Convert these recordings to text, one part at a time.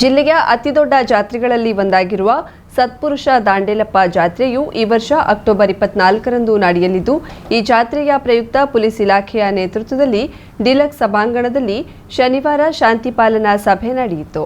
ಜಿಲ್ಲೆಯ ಅತಿದೊಡ್ಡ ಜಾತ್ರೆಗಳಲ್ಲಿ ಒಂದಾಗಿರುವ ಸತ್ಪುರುಷ ದಾಂಡೇಲಪ್ಪ ಜಾತ್ರೆಯು ಈ ವರ್ಷ ಅಕ್ಟೋಬರ್ ಇಪ್ಪತ್ನಾಲ್ಕರಂದು ನಡೆಯಲಿದ್ದು, ಈ ಜಾತ್ರೆಯ ಪ್ರಯುಕ್ತ ಪೊಲೀಸ್ ಇಲಾಖೆಯ ನೇತೃತ್ವದಲ್ಲಿ ಡಿಲಕ್ಸ್ ಸಭಾಂಗಣದಲ್ಲಿ ಶನಿವಾರ ಶಾಂತಿ ಪಾಲನಾ ಸಭೆ ನಡೆಯಿತು.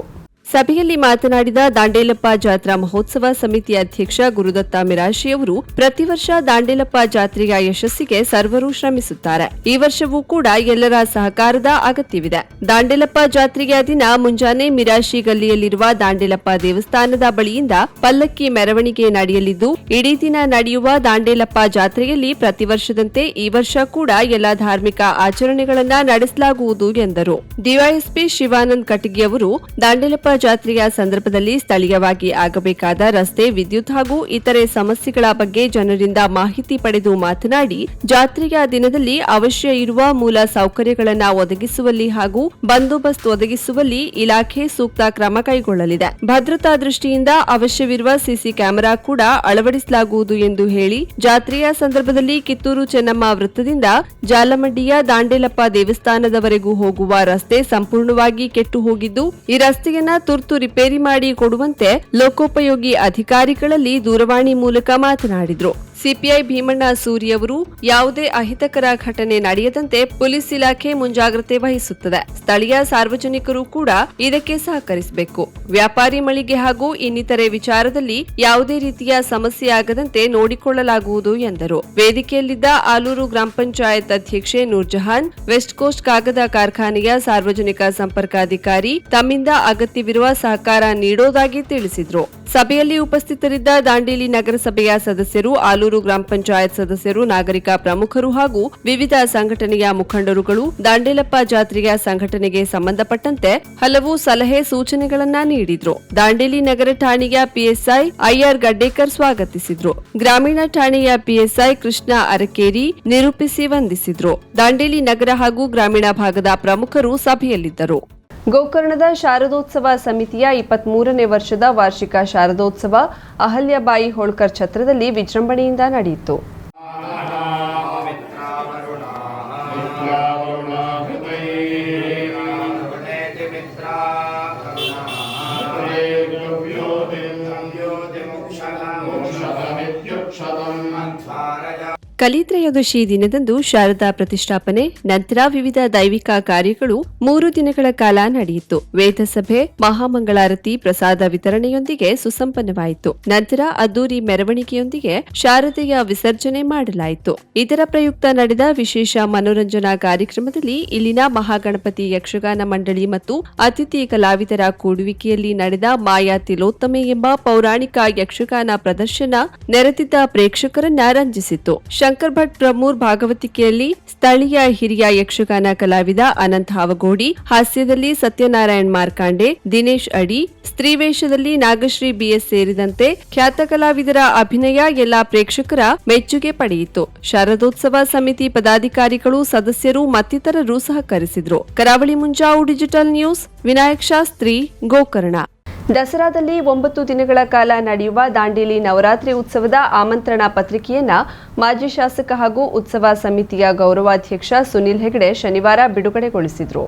ಸಭೆಯಲ್ಲಿ ಮಾತನಾಡಿದ ದಾಂಡೇಲಪ್ಪ ಜಾತ್ರಾ ಮಹೋತ್ಸವ ಸಮಿತಿ ಅಧ್ಯಕ್ಷ ಗುರುದತ್ತ ಮಿರಾಶಿಯವರು ಪ್ರತಿ ವರ್ಷ ದಾಂಡೇಲಪ್ಪ ಜಾತ್ರೆಯ ಯಶಸ್ಸಿಗೆ ಸರ್ವರು ಶ್ರಮಿಸುತ್ತಾರೆ. ಈ ವರ್ಷವೂ ಕೂಡ ಎಲ್ಲರ ಸಹಕಾರದ ಅಗತ್ಯವಿದೆ. ದಾಂಡೇಲಪ್ಪ ಜಾತ್ರೆಯ ದಿನ ಮುಂಜಾನೆ ಮಿರಾಶಿ ಗಲ್ಲಿಯಲ್ಲಿರುವ ದಾಂಡೇಲಪ್ಪ ದೇವಸ್ಥಾನದ ಬಳಿಯಿಂದ ಪಲ್ಲಕ್ಕಿ ಮೆರವಣಿಗೆ ನಡೆಯಲಿದ್ದು, ಇಡೀ ದಿನ ನಡೆಯುವ ದಾಂಡೇಲಪ್ಪ ಜಾತ್ರೆಯಲ್ಲಿ ಪ್ರತಿ ವರ್ಷದಂತೆ ಈ ವರ್ಷ ಕೂಡ ಎಲ್ಲ ಧಾರ್ಮಿಕ ಆಚರಣೆಗಳನ್ನ ನಡೆಸಲಾಗುವುದು ಎಂದರು. ಡಿವೈಎಸ್ಪಿ ಶಿವಾನಂದ್ ಕಟಗಿಯವರು ದಾಂಡೇಲಪ್ಪ ಜಾತ್ರೆಯ ಸಂದರ್ಭದಲ್ಲಿ ಸ್ಥಳೀಯವಾಗಿ ಆಗಬೇಕಾದ ರಸ್ತೆ, ವಿದ್ಯುತ್ ಹಾಗೂ ಇತರೆ ಸಮಸ್ಯೆಗಳ ಬಗ್ಗೆ ಜನರಿಂದ ಮಾಹಿತಿ ಪಡೆದು ಮಾತನಾಡಿ, ಜಾತ್ರೆಯ ದಿನದಲ್ಲಿ ಅವಶ್ಯ ಇರುವ ಮೂಲ ಸೌಕರ್ಯಗಳನ್ನು ಒದಗಿಸುವಲ್ಲಿ ಹಾಗೂ ಬಂದೋಬಸ್ತ್ ಒದಗಿಸುವಲ್ಲಿ ಇಲಾಖೆ ಸೂಕ್ತ ಕ್ರಮ ಕೈಗೊಳ್ಳಲಿದೆ. ಭದ್ರತಾ ದೃಷ್ಟಿಯಿಂದ ಅವಶ್ಯವಿರುವ ಸಿಸಿ ಕ್ಯಾಮೆರಾ ಕೂಡ ಅಳವಡಿಸಲಾಗುವುದು ಎಂದು ಹೇಳಿ, ಜಾತ್ರೆಯ ಸಂದರ್ಭದಲ್ಲಿ ಕಿತ್ತೂರು ಚೆನ್ನಮ್ಮ ವೃತ್ತದಿಂದ ಜಾಲಮಂಡಿಯ ದಾಂಡೇಲಪ್ಪ ದೇವಸ್ಥಾನದವರೆಗೂ ಹೋಗುವ ರಸ್ತೆ ಸಂಪೂರ್ಣವಾಗಿ ಕೆಟ್ಟು ಹೋಗಿದ್ದು, ಈ ರಸ್ತೆಯನ್ನ ತುರ್ತು ರಿಪೇರಿ ಮಾಡಿ ಕೊಡುವಂತೆ ಲೋಕೋಪಯೋಗಿ ಅಧಿಕಾರಿಗಳಲ್ಲಿ ದೂರವಾಣಿ ಮೂಲಕ ಮಾತನಾಡಿದ್ರು. ಸಿಪಿಐ ಭೀಮಣ್ಣ ಸೂರಿ ಅವರು ಯಾವುದೇ ಅಹಿತಕರ ಘಟನೆ ನಡೆಯದಂತೆ ಪೊಲೀಸ್ ಇಲಾಖೆ ಮುಂಜಾಗ್ರತೆ ವಹಿಸುತ್ತದೆ. ಸ್ಥಳೀಯ ಸಾರ್ವಜನಿಕರು ಕೂಡ ಇದಕ್ಕೆ ಸಹಕರಿಸಬೇಕು. ವ್ಯಾಪಾರಿ ಮಳಿಗೆ ಹಾಗೂ ಇನ್ನಿತರೆ ವಿಚಾರದಲ್ಲಿ ಯಾವುದೇ ರೀತಿಯ ಸಮಸ್ಯೆ ಆಗದಂತೆ ನೋಡಿಕೊಳ್ಳಲಾಗುವುದು ಎಂದರು. ವೇದಿಕೆಯಲ್ಲಿದ್ದ ಆಲೂರು ಗ್ರಾಮ ಪಂಚಾಯತ್ ಅಧ್ಯಕ್ಷೆ ನೂರ್ಜಹಾನ್, ವೆಸ್ಟ್ ಕೋಸ್ಟ್ ಕಾಗದ ಕಾರ್ಖಾನೆಯ ಸಾರ್ವಜನಿಕ ಸಂಪರ್ಕಾಧಿಕಾರಿ ತಮ್ಮಿಂದ ಅಗತ್ಯವಿರುವ ಸಹಕಾರ ನೀಡೋದಾಗಿ ತಿಳಿಸಿದರು. ಸಭೆಯಲ್ಲಿ ಉಪಸ್ಥಿತರಿದ್ದ ದಾಂಡೇಲಿ ನಗರಸಭೆಯ ಸದಸ್ಯರು ಆಲೂರು ಗ್ರಾಮ ಪಂಚಾಯತ್ ಸದಸ್ಯರು, ನಾಗರಿಕ ಪ್ರಮುಖರು ಹಾಗೂ ವಿವಿಧ ಸಂಘಟನೆಯ ಮುಖಂಡರುಗಳು ದಾಂಡೇಲಪ್ಪ ಜಾತ್ರೆಯ ಸಂಘಟನೆಗೆ ಸಂಬಂಧಪಟ್ಟಂತೆ ಹಲವು ಸಲಹೆ ಸೂಚನೆಗಳನ್ನ ನೀಡಿದ್ರು. ದಾಂಡೇಲಿ ನಗರ ಠಾಣೆಯ ಪಿಎಸ್ಐ ಐಆರ್ ಗಡ್ಡೇಕರ್ ಸ್ವಾಗತಿಸಿದ್ರು. ಗ್ರಾಮೀಣ ಠಾಣೆಯ ಪಿಎಸ್ಐ ಕೃಷ್ಣ ಅರಕೇರಿ ನಿರೂಪಿಸಿ ವಂದಿಸಿದ್ರು. ದಾಂಡೇಲಿ ನಗರ ಹಾಗೂ ಗ್ರಾಮೀಣ ಭಾಗದ ಪ್ರಮುಖರು ಸಭೆಯಲ್ಲಿದ್ದರು. ಗೋಕರ್ಣದ ಶಾರದೋತ್ಸವ ಸಮಿತಿಯ ಇಪ್ಪತ್ಮೂರನೇ ವರ್ಷದ ವಾರ್ಷಿಕ ಶಾರದೋತ್ಸವ ಅಹಲ್ಯಬಾಯಿ ಹೋಳ್ಕರ್ ಛತ್ರದಲ್ಲಿ ವಿಜೃಂಭಣೆಯಿಂದ ನಡೆಯಿತು. ಕಲಿತ್ರಯೋದಶಿ ದಿನದಂದು ಶಾರದಾ ಪ್ರತಿಷ್ಠಾಪನೆ, ನಂತರ ವಿವಿಧ ದೈವಿಕ ಕಾರ್ಯಗಳು ಮೂರು ದಿನಗಳ ಕಾಲ ನಡೆಯಿತು. ವೇದಸಭೆ, ಮಹಾಮಂಗಳಾರತಿ, ಪ್ರಸಾದ ವಿತರಣೆಯೊಂದಿಗೆ ಸುಸಂಪನ್ನವಾಯಿತು. ನಂತರ ಅದ್ದೂರಿ ಮೆರವಣಿಗೆಯೊಂದಿಗೆ ಶಾರದೆಯ ವಿಸರ್ಜನೆ ಮಾಡಲಾಯಿತು. ಇದರ ಪ್ರಯುಕ್ತ ನಡೆದ ವಿಶೇಷ ಮನೋರಂಜನಾ ಕಾರ್ಯಕ್ರಮದಲ್ಲಿ ಇಲ್ಲಿನ ಮಹಾಗಣಪತಿ ಯಕ್ಷಗಾನ ಮಂಡಳಿ ಮತ್ತು ಅತಿಥಿ ಕಲಾವಿದರ ಕೂಡುವಿಕೆಯಲ್ಲಿ ನಡೆದ ಮಾಯಾ ತಿಲೋತ್ತಮೆ ಎಂಬ ಪೌರಾಣಿಕ ಯಕ್ಷಗಾನ ಪ್ರದರ್ಶನ ನೆರೆದಿದ್ದ ಪ್ರೇಕ್ಷಕರನ್ನ ರಂಜಿಸಿತು. ಶಂಕರ್ ಭಟ್ ಪ್ರಮೂರ್ ಭಾಗವತಿಕೆಯಲ್ಲಿ ಸ್ಥಳೀಯ ಹಿರಿಯ ಯಕ್ಷಗಾನ ಕಲಾವಿದ ಅನಂತ್ ಹಾವಗೋಡಿ, ಹಾಸ್ಯದಲ್ಲಿ ಸತ್ಯನಾರಾಯಣ್ ಮಾರ್ಕಾಂಡೆ, ದಿನೇಶ್ ಅಡಿ ಸ್ತ್ರೀವೇಷದಲ್ಲಿ ನಾಗಶ್ರೀ ಬಿಎಸ್ ಸೇರಿದಂತೆ ಖ್ಯಾತ ಕಲಾವಿದರ ಅಭಿನಯ ಎಲ್ಲಾ ಪ್ರೇಕ್ಷಕರ ಮೆಚ್ಚುಗೆ ಪಡೆಯಿತು. ಶಾರದೋತ್ಸವ ಸಮಿತಿ ಪದಾಧಿಕಾರಿಗಳು, ಸದಸ್ಯರು ಮತ್ತಿತರರು ಸಹಕರಿಸಿದರು. Karavali Munjavu digital news, Vinayak Shastri, Gokarna. ದಸರಾದಲ್ಲಿ ಒಂಬತ್ತು ದಿನಗಳ ಕಾಲ ನಡೆಯುವ ದಾಂಡೇಲಿ ನವರಾತ್ರಿ ಉತ್ಸವದ ಆಮಂತ್ರಣ ಪತ್ರಿಕೆಯನ್ನ ಮಾಜಿ ಶಾಸಕ ಹಾಗೂ ಉತ್ಸವ ಸಮಿತಿಯ ಗೌರವಾಧ್ಯಕ್ಷ ಸುನಿಲ್ ಹೆಗಡೆ ಶನಿವಾರ ಬಿಡುಗಡೆಗೊಳಿಸಿದರು.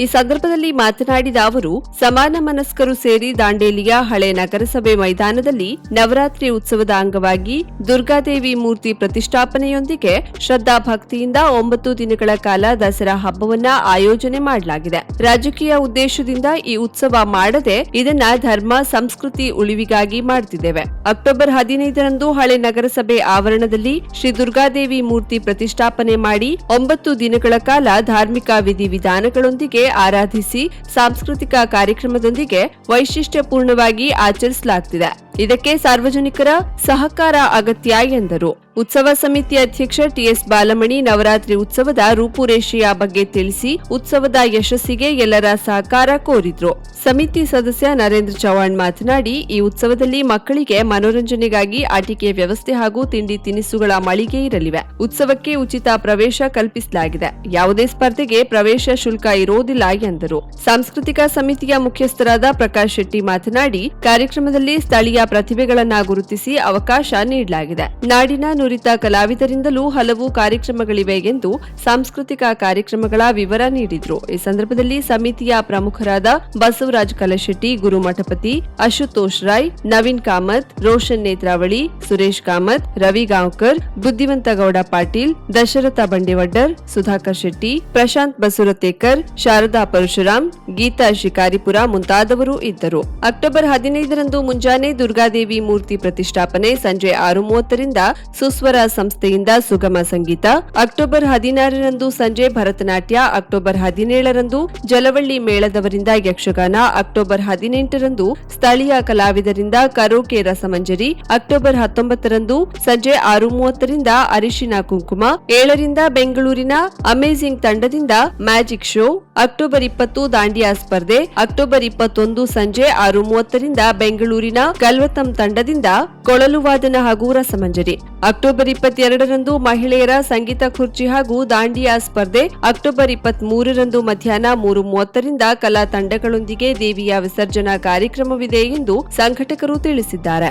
ಈ ಸಂದರ್ಭದಲ್ಲಿ ಮಾತನಾಡಿದ ಅವರು, ಸಮಾನ ಮನಸ್ಕರು ಸೇರಿ ದಾಂಡೇಲಿಯ ಹಳೆ ನಗರಸಭೆ ಮೈದಾನದಲ್ಲಿ ನವರಾತ್ರಿ ಉತ್ಸವದ ಅಂಗವಾಗಿ ದುರ್ಗಾದೇವಿ ಮೂರ್ತಿ ಪ್ರತಿಷ್ಠಾಪನೆಯೊಂದಿಗೆ ಶ್ರದ್ಧಾ ಭಕ್ತಿಯಿಂದ ಒಂಬತ್ತು ದಿನಗಳ ಕಾಲ ದಸರಾ ಹಬ್ಬವನ್ನ ಆಯೋಜನೆ ಮಾಡಲಾಗಿದೆ. ರಾಜಕೀಯ ಉದ್ದೇಶದಿಂದ ಈ ಉತ್ಸವ ಮಾಡದೆ ಇದನ್ನ ಧರ್ಮ, ಸಂಸ್ಕೃತಿ ಉಳಿವಿಗಾಗಿ ಮಾಡುತ್ತಿದ್ದೇವೆ ಅಕ್ಟೋಬರ್ ಹದಿನೈದರಂದು ಹಳೆ ನಗರಸಭೆ ಆವರಣದಲ್ಲಿ ಶ್ರೀ ದುರ್ಗಾದೇವಿ ಮೂರ್ತಿ ಪ್ರತಿಷ್ಠಾಪನೆ ಮಾಡಿ ಒಂಬತ್ತು ದಿನಗಳ ಕಾಲ ಧಾರ್ಮಿಕ ವಿಧಿವಿಧಾನಗಳೊಂದಿಗೆ ಆರಾಧಿಸಿ ಸಾಂಸ್ಕೃತಿಕ ಕಾರ್ಯಕ್ರಮದೊಂದಿಗೆ ವೈಶಿಷ್ಟ್ಯಪೂರ್ಣವಾಗಿ ಆಚರಿಸಲಾಗುತ್ತಿದೆ ಇದಕ್ಕೆ ಸಾರ್ವಜನಿಕರ ಸಹಕಾರ ಅಗತ್ಯ ಎಂದರು. ಉತ್ಸವ ಸಮಿತಿ ಅಧ್ಯಕ್ಷ ಟಿಎಸ್ ಬಾಲಮಣಿ ನವರಾತ್ರಿ ಉತ್ಸವದ ರೂಪುರೇಷೆಯ ಬಗ್ಗೆ ತಿಳಿಸಿ ಉತ್ಸವದ ಯಶಸ್ಸಿಗೆ ಎಲ್ಲರ ಸಹಕಾರ ಕೋರಿದ್ರು. ಸಮಿತಿ ಸದಸ್ಯ ನರೇಂದ್ರ ಚೌಹಾಣ್ ಮಾತನಾಡಿ, ಈ ಉತ್ಸವದಲ್ಲಿ ಮಕ್ಕಳಿಗೆ ಮನೋರಂಜನೆಗಾಗಿ ಆಟಿಕೆ ವ್ಯವಸ್ಥೆ ಹಾಗೂ ತಿಂಡಿ ತಿನಿಸುಗಳ ಮಳಿಗೆ ಇರಲಿವೆ. ಉತ್ಸವಕ್ಕೆ ಉಚಿತ ಪ್ರವೇಶ ಕಲ್ಪಿಸಲಾಗಿದೆ. ಯಾವುದೇ ಸ್ಪರ್ಧೆಗೆ ಪ್ರವೇಶ ಶುಲ್ಕ ಇರೋದಿಲ್ಲ ಎಂದರು. ಸಾಂಸ್ಕೃತಿಕ ಸಮಿತಿಯ ಮುಖ್ಯಸ್ಥರಾದ ಪ್ರಕಾಶ್ ಶೆಟ್ಟಿ ಮಾತನಾಡಿ, ಕಾರ್ಯಕ್ರಮದಲ್ಲಿ ಸ್ಥಳೀಯ ಪ್ರತಿಭೆಗಳನ್ನ ಗುರುತಿಸಿ ಅವಕಾಶ ನೀಡಲಾಗಿದೆ. ನಾಡಿನ ನುರಿತ ಕಲಾವಿದರಿಂದಲೂ ಹಲವು ಕಾರ್ಯಕ್ರಮಗಳಿವೆ ಎಂದು ಸಾಂಸ್ಕೃತಿಕ ಕಾರ್ಯಕ್ರಮಗಳ ವಿವರ ನೀಡಿದ್ರು. ಈ ಸಂದರ್ಭದಲ್ಲಿ ಸಮಿತಿಯ ಪ್ರಮುಖರಾದ ಬಸವರಾಜ್ ಕಲಶೆಟ್ಟಿ, ಗುರುಮಠಪತಿ ಅಶುತೋಷ್ ರಾಯ್, ನವೀನ್ ಕಾಮತ್, ರೋಷನ್ ನೇತ್ರಾವಳಿ, ಸುರೇಶ್ ಕಾಮತ್, ರವಿ ಗಾಂವ್ಕರ್ ಬುದ್ಧಿವಂತಗೌಡ ಪಾಟೀಲ್, ದಶರಥ ಬಂಡೇವಡ್ಡರ್, ಸುಧಾಕರ್ ಶೆಟ್ಟಿ, ಪ್ರಶಾಂತ್ ಬಸುರತೇಕರ್ ಶಾರದಾ ಪರಶುರಾಮ್, ಗೀತಾ ಶಿಕಾರಿಪುರ ಮುಂತಾದವರು ಇದ್ದರು. ಅಕ್ಟೋಬರ್ ಹದಿನೈದರಂದು ಮುಂಜಾನೆ ದುರ್ಗಾದೇವಿ ಮೂರ್ತಿ ಪ್ರತಿಷ್ಠಾಪನೆ ಸಂಜೆ ಆರು ಮೂವತ್ತರಿಂದ ಸುಸ್ವರ ಸಂಸ್ಥೆಯಿಂದ ಸುಗಮ ಸಂಗೀತ. ಅಕ್ಟೋಬರ್ ಹದಿನಾರರಂದು ಸಂಜೆ ಭರತನಾಟ್ಯ, ಅಕ್ಟೋಬರ್ ಹದಿನೇಳರಂದು ಜಲವಳ್ಳಿ ಮೇಳದವರಿಂದ ಯಕ್ಷಗಾನ, ಅಕ್ಟೋಬರ್ ಹದಿನೆಂಟರಂದು ಸ್ಥಳೀಯ ಕಲಾವಿದರಿಂದ ಕರೋಕೆ ರಸಮಂಜರಿ, ಅಕ್ಟೋಬರ್ ಹತ್ತೊಂಬತ್ತರಂದು ಸಂಜೆ ಆರು ಮೂವತ್ತರಿಂದ ಅರಿಶಿನ ಕುಂಕುಮ, ಏಳರಿಂದ ಬೆಂಗಳೂರಿನ ಅಮೇಜಿಂಗ್ ತಂಡದಿಂದ ಮ್ಯಾಜಿಕ್ ಶೋ, ಅಕ್ಟೋಬರ್ ಇಪ್ಪತ್ತು ದಾಂಡಿಯಾ ಸ್ಪರ್ಧೆ, ಅಕ್ಟೋಬರ್ ಇಪ್ಪತ್ತೊಂದು ಸಂಜೆ ಆರು ಮೂವತ್ತರಿಂದ ಬೆಂಗಳೂರಿನ ಗಲ್ವತಂ ತಂಡದಿಂದ ಕೊಳಲು ವಾದನ ಹಾಗೂ ರಸಮಂಜರಿ. ಅಕ್ಟೋಬರ್ ಇಪ್ಪತ್ತೆರಡರಂದು ಮಹಿಳೆಯರ ಸಂಗೀತ ಕುರ್ಚಿ ಹಾಗೂ ದಾಂಡಿಯಾ ಸ್ಪರ್ಧೆ. ಅಕ್ಟೋಬರ್ ಇಪ್ಪತ್ತ್ ಮೂರರಂದು ಮಧ್ಯಾಹ್ನ ಮೂರು ಮೂವತ್ತರಿಂದ ಕಲಾ ತಂಡಗಳೊಂದಿಗೆ ದೇವಿಯ ವಿಸರ್ಜನಾ ಕಾರ್ಯಕ್ರಮವಿದೆ ಎಂದು ಸಂಘಟಕರು ತಿಳಿಸಿದ್ದಾರೆ.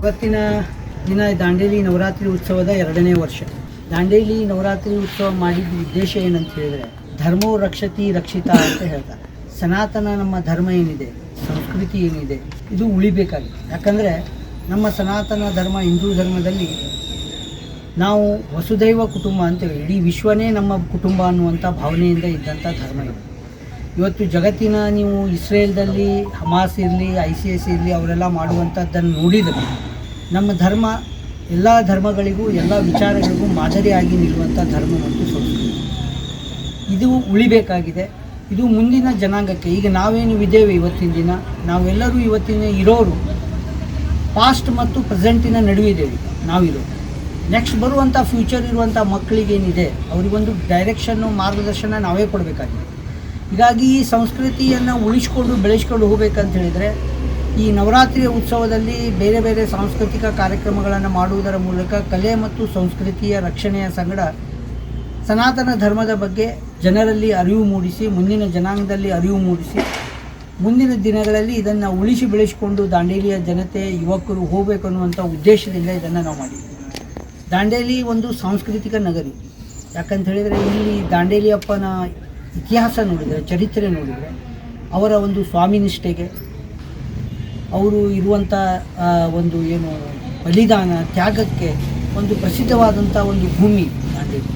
ಇವತ್ತಿನ ದಿನ ದಾಂಡೇಲಿ ನವರಾತ್ರಿ ಉತ್ಸವದ ಎರಡನೇ ವರ್ಷ. ದಾಂಡೇಲಿ ನವರಾತ್ರಿ ಉತ್ಸವ ಮಾಡಿದ ಉದ್ದೇಶ ಏನಂತ ಹೇಳಿದ್ರೆ ಧರ್ಮೋ ರಕ್ಷತಿ ರಕ್ಷಿತ ಅಂತ ಹೇಳ್ತಾರೆ. ಸನಾತನ ನಮ್ಮ ಧರ್ಮ ಏನಿದೆ? ಸಂಸ್ಕೃತಿ ಏನಿದೆ, ಇದು ಉಳಿಬೇಕಾಗಿದೆ. ಯಾಕಂದರೆ ನಮ್ಮ ಸನಾತನ ಧರ್ಮ, ಹಿಂದೂ ಧರ್ಮದಲ್ಲಿ ನಾವು ವಸುದೈವ ಕುಟುಂಬ ಅಂತೇಳಿ ಇಡೀ ವಿಶ್ವನೇ ನಮ್ಮ ಕುಟುಂಬ ಅನ್ನುವಂಥ ಭಾವನೆಯಿಂದ ಇದ್ದಂಥ ಧರ್ಮ ಇದು. ಇವತ್ತು ಜಗತ್ತಿನ ನೀವು ಇಸ್ರೇಲ್ದಲ್ಲಿ, ಹಮಾಸ್ ಇರಲಿ, ಐ ಸಿ ಎಸ್ ಇರಲಿ, ಅವರೆಲ್ಲ ಮಾಡುವಂಥದ್ದನ್ನು ನೋಡಿದರೆ ನಮ್ಮ ಧರ್ಮ, ಎಲ್ಲ ಧರ್ಮಗಳಿಗೂ, ಎಲ್ಲ ವಿಚಾರಗಳಿಗೂ ಮಾದರಿಯಾಗಿ ನಿಲ್ಲುವಂಥ ಧರ್ಮ ಮತ್ತು ಸಂಸ್ಕೃತಿ. ಇದು ಉಳಿಬೇಕಾಗಿದೆ. ಇದು ಮುಂದಿನ ಜನಾಂಗಕ್ಕೆ. ಈಗ ನಾವೇನು ಇದ್ದೇವೆ ಇವತ್ತಿನ ದಿನ? ನಾವೆಲ್ಲರೂ ಇವತ್ತಿನ ಇರೋರು. ಪಾಸ್ಟ್ ಮತ್ತು ಪ್ರೆಸೆಂಟಿನ ನಡುವೆ ಇದ್ದೇವೆ. ನಾವಿರೋ ನೆಕ್ಸ್ಟ್ ಬರುವಂಥ ಫ್ಯೂಚರ್ ಇರುವಂಥ ಮಕ್ಕಳಿಗೇನಿದೆ ಅವರಿಗೊಂದು ಡೈರೆಕ್ಷನ್ನು ಮಾರ್ಗದರ್ಶನ ನಾವೇ ಕೊಡಬೇಕಾಗಿದೆ. ಹೀಗಾಗಿ ಈ ಸಂಸ್ಕೃತಿಯನ್ನು ಉಳಿಸ್ಕೊಂಡು ಬೆಳೆಸ್ಕೊಂಡು ಹೋಗ್ಬೇಕಂತ ಹೇಳಿದರೆ, ಈ ನವರಾತ್ರಿಯ ಉತ್ಸವದಲ್ಲಿ ಬೇರೆ ಬೇರೆ ಸಾಂಸ್ಕೃತಿಕ ಕಾರ್ಯಕ್ರಮಗಳನ್ನು ಮಾಡುವುದರ ಮೂಲಕ ಕಲೆ ಮತ್ತು ಸಂಸ್ಕೃತಿಯ ರಕ್ಷಣೆಯ ಸಂಗಡ ಸನಾತನ ಧರ್ಮದ ಬಗ್ಗೆ ಜನರಲ್ಲಿ ಅರಿವು ಮೂಡಿಸಿ, ಮುಂದಿನ ಜನಾಂಗದಲ್ಲಿ ಅರಿವು ಮೂಡಿಸಿ, ಮುಂದಿನ ದಿನಗಳಲ್ಲಿ ಇದನ್ನು ಉಳಿಸಿ ಬೆಳೆಸಿಕೊಂಡು ದಾಂಡೇಲಿಯ ಜನತೆ, ಯುವಕರು ಹೋಗಬೇಕು ಅನ್ನುವಂಥ ಉದ್ದೇಶದಿಂದ ಇದನ್ನು ನಾವು ಮಾಡಿದ್ವಿ. ದಾಂಡೇಲಿ ಒಂದು ಸಾಂಸ್ಕೃತಿಕ ನಗರಿ. ಯಾಕಂತ ಹೇಳಿದರೆ ಇಲ್ಲಿ ದಾಂಡೇಲಿಯಪ್ಪನ ಇತಿಹಾಸ ನೋಡಿದರೆ, ಚರಿತ್ರೆ ನೋಡಿದರೆ, ಅವರ ಒಂದು ಸ್ವಾಮಿನಿಷ್ಠೆಗೆ ಅವರು ಇರುವಂಥ ಒಂದು ಏನು ಬಲಿದಾನ ತ್ಯಾಗಕ್ಕೆ ಒಂದು ಪ್ರಸಿದ್ಧವಾದಂಥ ಒಂದು ಭೂಮಿ ದಾಂಡೇಲಿ.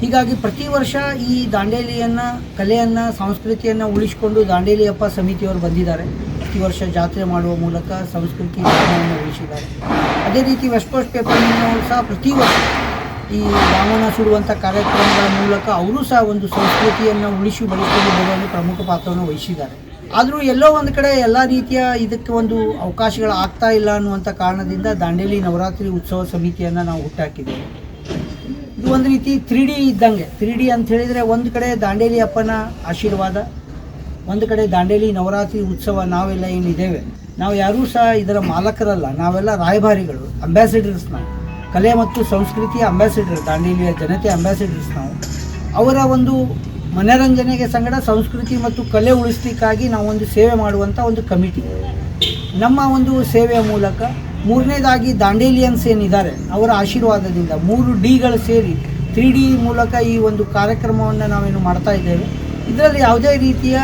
ಹೀಗಾಗಿ ಪ್ರತಿ ವರ್ಷ ಈ ದಾಂಡೇಲಿಯನ್ನು, ಕಲೆಯನ್ನು, ಸಂಸ್ಕೃತಿಯನ್ನು ಉಳಿಸಿಕೊಂಡು ದಾಂಡೇಲಿಯಪ್ಪ ಸಮಿತಿಯವರು ಬಂದಿದ್ದಾರೆ. ಪ್ರತಿ ವರ್ಷ ಜಾತ್ರೆ ಮಾಡುವ ಮೂಲಕ ಸಂಸ್ಕೃತಿ ಉಳಿಸಿದ್ದಾರೆ. ಅದೇ ರೀತಿ ವೆಸ್ಟ್ ಕೋಸ್ಟ್ ಪೇಪರ್ನವರು ಸಹ ಪ್ರತಿ ವರ್ಷ ಈ ರಾವಣ ಸುಡುವಂಥ ಕಾರ್ಯಕ್ರಮಗಳ ಮೂಲಕ ಅವರು ಸಹ ಒಂದು ಸಂಸ್ಕೃತಿಯನ್ನು ಉಳಿಸಿ ಬಳಸಿಕೊಂಡು ಹೋಗುವಲ್ಲಿ ಪ್ರಮುಖ ಪಾತ್ರವನ್ನು ವಹಿಸಿದ್ದಾರೆ. ಆದರೂ ಎಲ್ಲೋ ಒಂದು ಕಡೆ ಎಲ್ಲ ರೀತಿಯ ಇದಕ್ಕೆ ಒಂದು ಅವಕಾಶಗಳು ಆಗ್ತಾ ಇಲ್ಲ ಅನ್ನುವಂಥ ಕಾರಣದಿಂದ ದಾಂಡೇಲಿ ನವರಾತ್ರಿ ಉತ್ಸವ ಸಮಿತಿಯನ್ನು ನಾವು ಹುಟ್ಟಾಕಿದ್ದೇವೆ. ಇದು ಒಂದು ರೀತಿ ತ್ರೀ ಡಿ ಇದ್ದಂಗೆ. ತ್ರೀ ಡಿ ಅಂತ ಹೇಳಿದರೆ ಒಂದು ಕಡೆ ದಾಂಡೇಲಿ ಅಪ್ಪನ ಆಶೀರ್ವಾದ, ಒಂದು ಕಡೆ ದಾಂಡೇಲಿ ನವರಾತ್ರಿ ಉತ್ಸವ ನಾವೆಲ್ಲ ಏನಿದ್ದೇವೆ. ನಾವು ಯಾರೂ ಸಹ ಇದರ ಮಾಲಕರಲ್ಲ. ನಾವೆಲ್ಲ ರಾಯಭಾರಿಗಳು ಅಂಬಾಸಿಡರ್ಸ್ ನಾವು ಕಲೆ ಮತ್ತು ಸಂಸ್ಕೃತಿಯ ಅಂಬಾಸಿಡರ್, ದಾಂಡೇಲಿಯ ಜನತೆ ಅಂಬಾಸಿಡರ್ಸ್ ನಾವು. ಅವರ ಒಂದು ಮನರಂಜನೆಗೆ ಸಂಗಡ ಸಂಸ್ಕೃತಿ ಮತ್ತು ಕಲೆ ಉಳಿಸ್ಲಿಕ್ಕಾಗಿ ನಾವು ಒಂದು ಸೇವೆ ಮಾಡುವಂಥ ಒಂದು ಕಮಿಟಿ. ನಮ್ಮ ಒಂದು ಸೇವೆಯ ಮೂಲಕ ಮೂರನೇದಾಗಿ ದಾಂಡೇಲಿಯನ್ಸ್ ಏನಿದ್ದಾರೆ, ಅವರ ಆಶೀರ್ವಾದದಿಂದ ಮೂರು ಡಿಗಳು ಸೇರಿ ತ್ರೀ ಡಿ ಮೂಲಕ ಈ ಒಂದು ಕಾರ್ಯಕ್ರಮವನ್ನು ನಾವೇನು ಮಾಡ್ತಾ ಇದ್ದೇವೆ. ಇದರಲ್ಲಿ ಯಾವುದೇ ರೀತಿಯ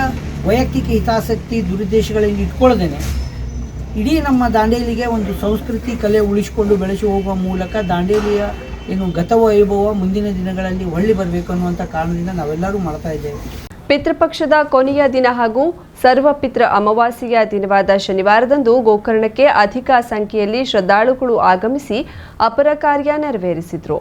ವೈಯಕ್ತಿಕ ಹಿತಾಸಕ್ತಿ ದುರುದ್ದೇಶಗಳಿಂದ ಇಟ್ಕೊಳ್ಳದೇನೆ ಇಡೀ ನಮ್ಮ ದಾಂಡೇಲಿಗೆ ಒಂದು ಸಂಸ್ಕೃತಿ ಕಲೆ ಉಳಿಸಿಕೊಂಡು ಬೆಳೆಸಿ ಹೋಗುವ ಮೂಲಕ ದಾಂಡೇಲಿಯ ಏನು ಗತವೈಭವ ಮುಂದಿನ ದಿನಗಳಲ್ಲಿ ಒಳ್ಳೆ ಬರಬೇಕು ಅನ್ನುವಂಥ ಕಾರಣದಿಂದ ನಾವೆಲ್ಲರೂ ಮಾಡ್ತಾ ಇದ್ದೇವೆ. ಪಿತೃಪಕ್ಷದ ಕೊನೆಯ ದಿನ ಹಾಗೂ ಸರ್ವಪಿತೃ ಅಮಾವಾಸ್ಯೆಯ ದಿನವಾದ ಶನಿವಾರದಂದು ಗೋಕರ್ಣಕ್ಕೆ ಅಧಿಕ ಸಂಖ್ಯೆಯಲ್ಲಿ ಶ್ರದ್ಧಾಳುಗಳು ಆಗಮಿಸಿ ಅಪರ ಕಾರ್ಯ ನೆರವೇರಿಸಿದ್ರು.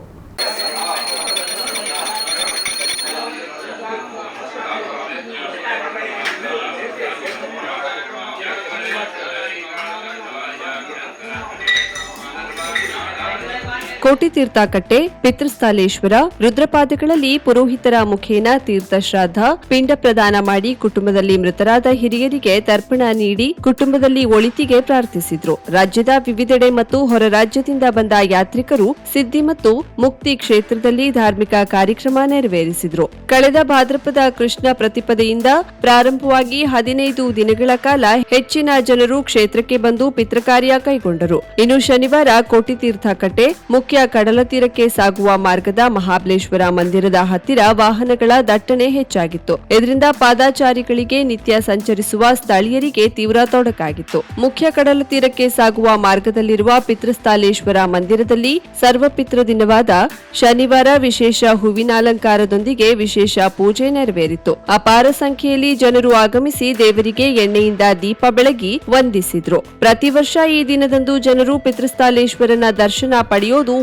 ಕೋಟಿತೀರ್ಥ ಕಟ್ಟೆ, ಪಿತೃಸ್ಥಾಲೇಶ್ವರ, ರುದ್ರಪಾದಗಳಲ್ಲಿ ಪುರೋಹಿತರ ಮುಖೇನ ತೀರ್ಥ ಶ್ರಾದ್ದ, ಪಿಂಡ ಪ್ರದಾನ ಮಾಡಿ ಕುಟುಂಬದಲ್ಲಿ ಮೃತರಾದ ಹಿರಿಯರಿಗೆ ತರ್ಪಣ ನೀಡಿ ಕುಟುಂಬದಲ್ಲಿ ಒಳಿತಿಗೆ ಪ್ರಾರ್ಥಿಸಿದ್ರು. ರಾಜ್ಯದ ವಿವಿಧೆಡೆ ಮತ್ತು ಹೊರ ರಾಜ್ಯದಿಂದ ಬಂದ ಯಾತ್ರಿಕರು ಸಿದ್ಧಿ ಮತ್ತು ಮುಕ್ತಿ ಕ್ಷೇತ್ರದಲ್ಲಿ ಧಾರ್ಮಿಕ ಕಾರ್ಯಕ್ರಮ ನೆರವೇರಿಸಿದ್ರು. ಕಳೆದ ಭಾದ್ರಪದ ಕೃಷ್ಣ ಪ್ರತಿಪದೆಯಿಂದ ಪ್ರಾರಂಭವಾಗಿ ಹದಿನೈದು ದಿನಗಳ ಕಾಲ ಹೆಚ್ಚಿನ ಜನರು ಕ್ಷೇತ್ರಕ್ಕೆ ಬಂದು ಪಿತೃಕಾರ್ಯ ಕೈಗೊಂಡರು. ಇನ್ನು ಶನಿವಾರ ಕೋಟಿತೀರ್ಥ ಕಟ್ಟೆ, ಮುಖ್ಯ ಕಡಲ ತೀರಕ್ಕೆ ಸಾಗುವ ಮಾರ್ಗದ ಮಹಾಬಲೇಶ್ವರ ಮಂದಿರದ ಹತ್ತಿರ ವಾಹನಗಳ ದಟ್ಟಣೆ ಹೆಚ್ಚಾಗಿತ್ತು. ಇದರಿಂದ ಪಾದಾಚಾರಿಗಳಿಗೆ ನಿತ್ಯ ಸಂಚರಿಸುವ ಸ್ಥಳೀಯರಿಗೆ ತೀವ್ರ ತೊಡಕಾಗಿತ್ತು. ಮುಖ್ಯ ಕಡಲ ತೀರಕ್ಕೆ ಸಾಗುವ ಮಾರ್ಗದಲ್ಲಿರುವ ಪಿತೃಸ್ಥಾಲೇಶ್ವರ ಮಂದಿರದಲ್ಲಿ ಸರ್ವಪಿತೃ ದಿನವಾದ ಶನಿವಾರ ವಿಶೇಷ ಹೂವಿನಾಲಂಕಾರದೊಂದಿಗೆ ವಿಶೇಷ ಪೂಜೆ ನೆರವೇರಿತು. ಅಪಾರ ಸಂಖ್ಯೆಯಲ್ಲಿ ಜನರು ಆಗಮಿಸಿ ದೇವರಿಗೆ ಎಣ್ಣೆಯಿಂದ ದೀಪ ಬೆಳಗಿ ವಂದಿಸಿದ್ರು. ಪ್ರತಿ ವರ್ಷ ಈ ದಿನದಂದು ಜನರು ಪಿತೃಸ್ಥಾಲೇಶ್ವರನ ದರ್ಶನ ಪಡೆಯೋದು